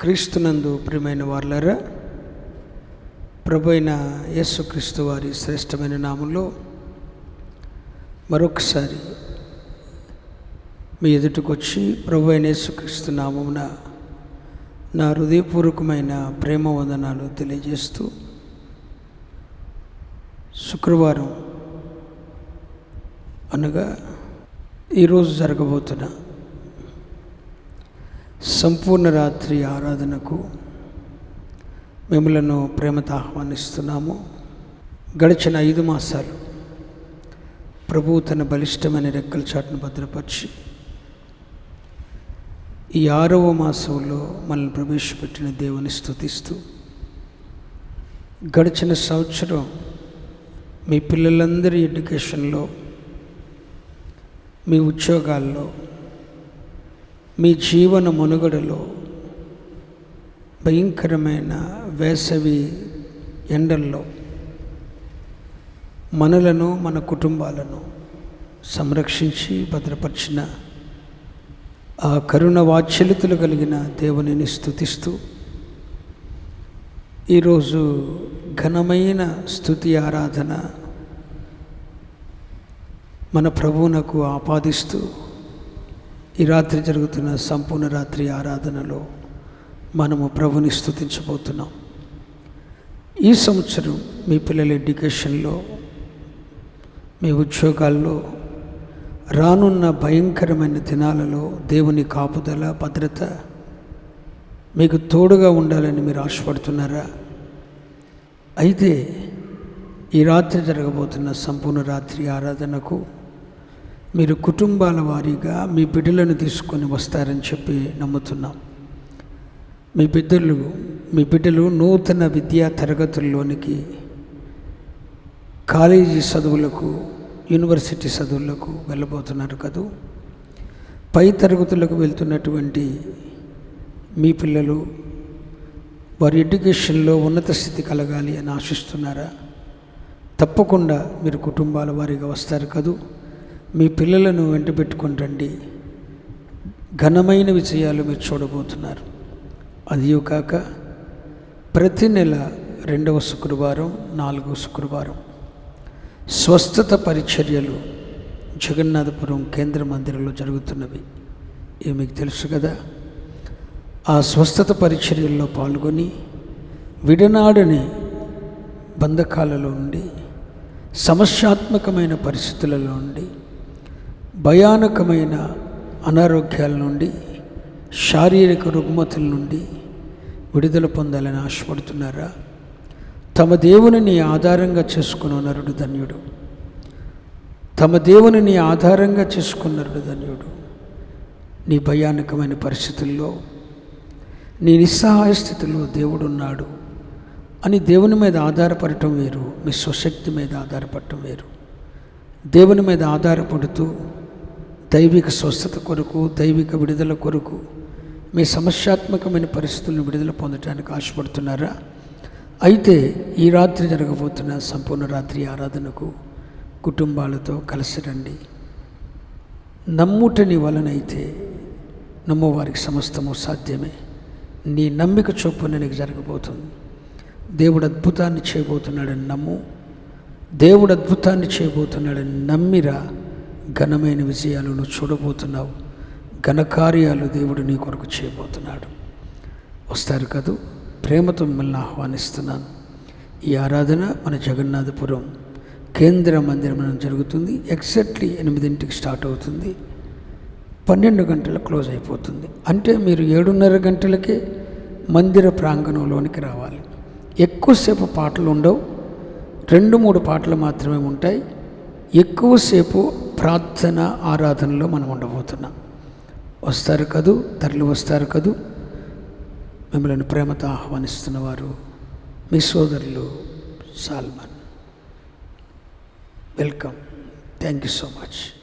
క్రీస్తునందు ప్రియమైన వార్లరా ప్రభు అయిన యేసుక్రీస్తు వారి శ్రేష్టమైన నామంలో మరొకసారి మీ ఎదుటికి వచ్చి ప్రభు అయిన యేసుక్రీస్తు నామమున నా హృదయపూర్వకమైన ప్రేమ వందనాలు తెలియజేస్తూ శుక్రవారం అనగా ఈరోజు జరగబోతున్న సంపూర్ణ రాత్రి ఆరాధనకు మిమ్మలను ప్రేమతో ఆహ్వానిస్తున్నాము. గడిచిన ఐదు మాసాలు ప్రభువు తన బలిష్టమైన రెక్కల చాటును భద్రపరిచి ఈ ఆరవ మాసంలో మనల్ని ప్రవేశపెట్టిన దేవుని స్థుతిస్తూ గడిచిన సంవత్సరం మీ పిల్లలందరి ఎడ్యుకేషన్లో మీ ఉద్యోగాల్లో మీ జీవన మనుగడలో భయంకరమైన వేసవి ఎండల్లో మనలను మన కుటుంబాలను సంరక్షించి భద్రపరిచిన ఆ కరుణ వాత్సల్యతలు కలిగిన దేవునిని స్థుతిస్తూ ఈరోజు ఘనమైన స్థుతి ఆరాధన మన ప్రభువునకు ఆపాదిస్తూ ఈ రాత్రి జరుగుతున్న సంపూర్ణ రాత్రి ఆరాధనలో మనము ప్రభుని స్థుతించబోతున్నాం ఈ సంవత్సరం మీ పిల్లల ఎడ్యుకేషన్లో మీ ఉద్యోగాల్లో రానున్న భయంకరమైన దినాలలో దేవుని కాపుదల భద్రత మీకు తోడుగా ఉండాలని మీరు ఆశపడుతున్నారా? అయితే ఈ రాత్రి జరగబోతున్న సంపూర్ణ రాత్రి ఆరాధనకు మీరు కుటుంబాల వారీగా మీ బిడ్డలను తీసుకొని వస్తారని చెప్పి నమ్ముతున్నాం. మీ బిడ్డలు మీ బిడ్డలు నూతన విద్యా తరగతుల్లోనికి కాలేజీ చదువులకు యూనివర్సిటీ చదువులకు వెళ్ళబోతున్నారు కదూ. పై తరగతులకు వెళ్తున్నటువంటి మీ పిల్లలు వారి ఎడ్యుకేషన్లో ఉన్నత స్థితి కలగాలి అని ఆశిస్తున్నారా? తప్పకుండా మీరు కుటుంబాల వారీగా వస్తారు కదూ. మీ పిల్లలను వెంట పెట్టుకొని రండి. ఘనమైన విజయాలు మీరు చూడబోతున్నారు. అదియో కాక ప్రతి నెల రెండవ శుక్రవారం నాలుగవ శుక్రవారం స్వస్థత పరిచర్యలు జగన్నాథపురం కేంద్ర మందిరంలో జరుగుతున్నవి. ఇవి మీకు తెలుసు కదా. ఆ స్వస్థత పరిచర్యల్లో పాల్గొని విడనాడని బంధకాలలో నుండి సమస్యాత్మకమైన పరిస్థితులలో నుండి భయానకమైన అనారోగ్యాల నుండి శారీరక రుగ్మతుల నుండి విడుదల పొందాలని ఆశపడుతున్నారా? తమ దేవునిని ఆధారంగా చేసుకున్న నరుడు ధన్యుడు. తమ దేవునిని ఆధారంగా చేసుకున్నరుడు ధన్యుడు. నీ భయానకమైన పరిస్థితుల్లో నీ నిస్సహాయ స్థితిలో దేవుడున్నాడు అని దేవుని మీద ఆధారపడటం వేరు మీ స్వశక్తి మీద ఆధారపడటం వేరు. దేవుని మీద ఆధారపడుతూ దైవిక స్వస్థత కొరకు దైవిక విడుదల కొరకు మీ సమస్యాత్మకమైన పరిస్థితులను విడుదల పొందడానికి ఆశపడుతున్నారా? అయితే ఈ రాత్రి జరగబోతున్న సంపూర్ణ రాత్రి ఆరాధనకు కుటుంబాలతో కలిసి రండి. నమ్ముటని వలనైతే నమ్మవారికి సమస్తము సాధ్యమే. నీ నమ్మిక చొప్పున నీకు జరగబోతుంది. దేవుడు అద్భుతాన్ని చేయబోతున్నాడని నమ్ము. దేవుడు అద్భుతాన్ని చేయబోతున్నాడని నమ్మిరా. ఘనమైన విజయాలు నువ్వు చూడబోతున్నావు. ఘనకార్యాలు దేవుడు నీ కొరకు చేయబోతున్నాడు. వస్తారు కదూ? ప్రేమతో మిమ్మల్ని ఆహ్వానిస్తున్నాను. ఈ ఆరాధన మన జగన్నాథపురం కేంద్ర మందిరం జరుగుతుంది. ఎగ్జాక్ట్లీ ఎనిమిదింటికి స్టార్ట్ అవుతుంది. పన్నెండు గంటల క్లోజ్ అయిపోతుంది. అంటే మీరు ఏడున్నర గంటలకే మందిర ప్రాంగణంలోనికి రావాలి. ఎక్కువసేపు పాటలు ఉండవు. రెండు మూడు పాటలు మాత్రమే ఉంటాయి. ఎక్కువసేపు ప్రార్థన ఆరాధనలో మనం ఉండబోతున్నాం. వస్తారు కదూ? తరలి వస్తారు కదూ? మిమ్మల్ని ప్రేమతో ఆహ్వానిస్తున్న వారు మీ సోదరులు Salman. Welcome. Thank you so much.